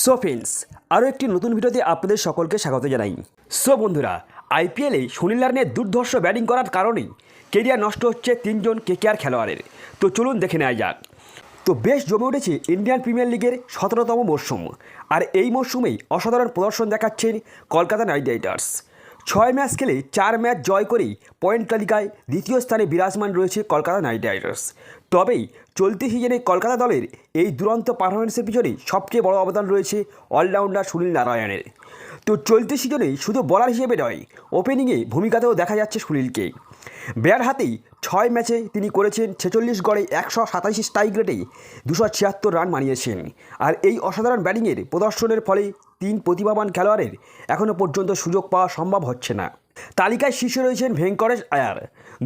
So friends আরও একটি নতুন ভিডিওতে আপনাদের সকলকে স্বাগত জানাই। সো বন্ধুরা আইপিএলে সুনীল নারায়ণের দুর্ধর্ষ ব্যাটিং করার কারণেই কেরিয়ার নষ্ট হচ্ছে তিনজন কেকেআর খেলোয়াড়ের। তো চলুন দেখে নেওয়া যাক। তো বেশ জমে উঠেছে ইন্ডিয়ান প্রিমিয়ার লিগের সতেরোতম মরশুম। আর এই মরশুমেই অসাধারণ প্রদর্শন দেখাচ্ছেন কলকাতা নাইট রাইডার্স। ছয় ম্যাচ খেলে চার ম্যাচ জয় করেই পয়েন্ট তালিকায় দ্বিতীয় স্থানে বিরাজমান রয়েছে কলকাতা নাইট রাইডার্স। তবেই চলতি সিজনে কলকাতা দলের এই দুরন্ত পারফরমেন্সের পিছনে সবচেয়ে বড় অবদান রয়েছে অলরাউন্ডার সুনীল নারায়ণের। তো চলতি সিজনে শুধু বলার হিসেবে নয়, ওপেনিংয়ে ভূমিকাতেও দেখা যাচ্ছে সুনীলকে। ব্যাট হাতেই ছয় ম্যাচে তিনি করেছেন ছেচল্লিশ গড়ে একশো সাতাশি স্ট্রাইক রেটে দুশো ছিয়াত্তর রান মানিয়েছেন। আর এই অসাধারণ ব্যাটিংয়ের প্রদর্শনের ফলে তিন প্রতিভাবান খেলোয়াড়ের এখনও পর্যন্ত সুযোগ পাওয়া সম্ভব হচ্ছে না। তালিকায় শীর্ষে রয়েছেন ভেঙ্কটেশ আয়ার।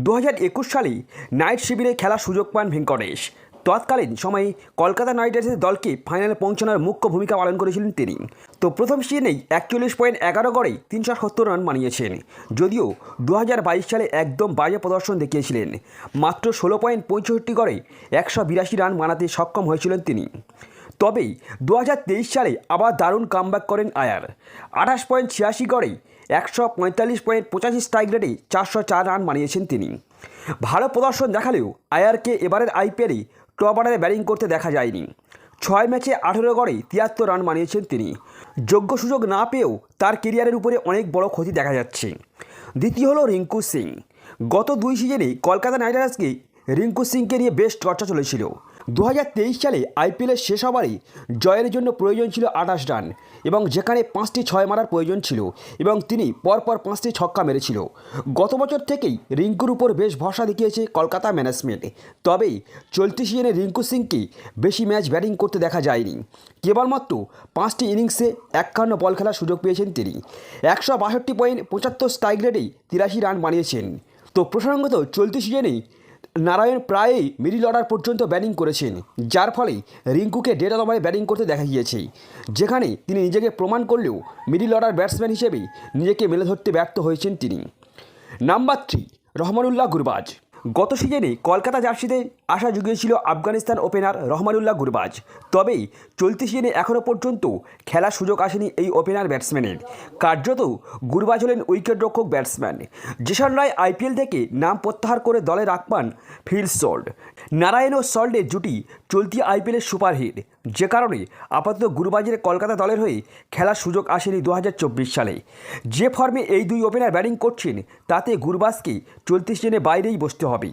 দু হাজার একুশ সালে নাইট শিবিরে খেলার সুযোগ পান ভেঙ্কটেশ। তৎকালীন সময়ে কলকাতা নাইট রাইডার্সের দলকে ফাইনালে পৌঁছানোর মুখ্য ভূমিকা পালন করেছিলেন তিনি। তো প্রথম সিজনেই একচল্লিশ পয়েন্ট এগারো গড়ে তিনশো সত্তর রান মানিয়েছেন যদিও দু হাজার বাইশ সালে একদম বাজে প্রদর্শন দেখিয়েছিলেন। মাত্র ষোলো পয়েন্ট পঁয়ষট্টি গড়ে একশো বিরাশি রান মানাতে সক্ষম হয়েছিলেন তিনি। তবেই দু হাজার তেইশ সালে আবার দারুণ কামব্যাক করেন আয়ার। আঠাশ পয়েন্ট ছিয়াশি গড়ে একশো পঁয়তাল্লিশ পয়েন্ট পঁচাশি স্ট্রাইক রেটে চারশো চার রান মানিয়েছেন তিনি। ভালো প্রদর্শন দেখালেও আয়ারকে এবারের আইপিএলে টপ অর্ডারে ব্যাটিং করতে দেখা যায়নি। ছয় ম্যাচে আঠেরো গড়ে তিয়াত্তর রান মানিয়েছেন তিনি। যোগ্য সুযোগ না পেয়েও তার কেরিয়ারের উপরে অনেক বড় ক্ষতি দেখা যাচ্ছে। দ্বিতীয় হলো রিঙ্কু সিং। গত দুই সিজনে কলকাতা নাইট রাইডার্সকে রিঙ্কু সিংকে নিয়ে বেশ চর্চা চলেছিল। দু হাজার তেইশ সালে আইপিএলের শেষ ওভারে জয়ের জন্য প্রয়োজন ছিল আঠাশ রান এবং যেখানে পাঁচটি ছয় মারার প্রয়োজন ছিল এবং তিনি পরপর পাঁচটি ছক্কা মেরেছিল। গত বছর থেকেই রিঙ্কুর উপর বেশ ভরসা দেখিয়েছে কলকাতা ম্যানেজমেন্ট। তবে চলতি সিজনে রিঙ্কু সিংকে বেশি ম্যাচ ব্যাটিং করতে দেখা যায়নি। কেবলমাত্র পাঁচটি ইনিংসে একান্ন বল খেলার সুযোগ পেয়েছেন তিনি। একশো বাষট্টি পয়েন্ট পঁচাত্তর স্ট্রাইক রেটেই তিরাশি রান বানিয়েছেন। তো প্রসঙ্গত চলতি সিজনেই নারায়ণ প্রায়ই মিডিল অর্ডার পর্যন্ত ব্যাটিং করেছেন, যার ফলে রিঙ্কুকে ডেড ওভারে ব্যাটিং করতে দেখা গিয়েছে। যেখানে তিনি নিজেকে প্রমাণ করলেও মিডিল অর্ডার ব্যাটসম্যান হিসেবেই নিজেকে মেলে ধরতে ব্যর্থ হয়েছেন তিনি। Number three, Rahmanullah Gurbaz. গত সিজনে কলকাতা জার্সিতে আশা জুগিয়েছিল আফগানিস্তান ওপেনার রহমানুল্লাহ গুরবাজ। তবেই চলতি সিজনে এখনও পর্যন্ত খেলার সুযোগ আসেনি এই ওপেনার ব্যাটসম্যানের। কার্যত গুরবাজ হলেন উইকেটরক্ষক ব্যাটসম্যান। জেসন রায় আইপিএল থেকে নাম প্রত্যাহার করে দলে রাখপান ফিল্ড সল্ট নারায়ণ ও সল্টের জুটি চলতি আইপিএলের সুপারহিট। যে কারণে আপাতত গুরবাজের কলকাতা দলের হয়ে খেলার সুযোগ আসেনি দু হাজার চব্বিশ সালে। যে ফর্মে এই দুই ওপেনার ব্যাটিং করছেন, তাতে গুরবাজকে চলতি সিজনে বাইরেই বসতে হবে।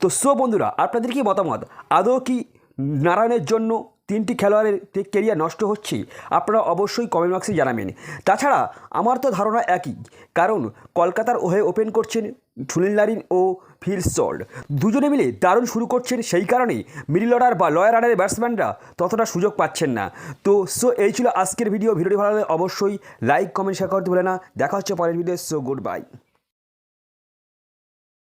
তো সো বন্ধুরা, আপনাদের কি মতামত? আদৌ কি নারায়ণের জন্য তিনটি খেলোয়াড়ের কেরিয়ার নষ্ট হচ্ছে? আপনারা অবশ্যই কমেন্ট বক্সে জানাবেন। তাছাড়া, আমার তো ধারণা একই, কারণ কলকাতার হয়ে ওপেন করছেন সুনীল নারিন ও ফিল সল্ট। দুজনে মিলে দারুণ শুরু করছেন, সেই কারণে মিডিল অর্ডার বা লয়ার অর্ডারের ব্যাটসম্যানরা ততটা সুযোগ পাচ্ছেন না। তো সো এই ছিল আজকের ভিডিও ভিডিওটি ভালো লাগলে অবশ্যই লাইক কমেন্ট শেয়ার করতে ভুলে না। দেখা হচ্ছে পরের ভিডিও সো গুড বাই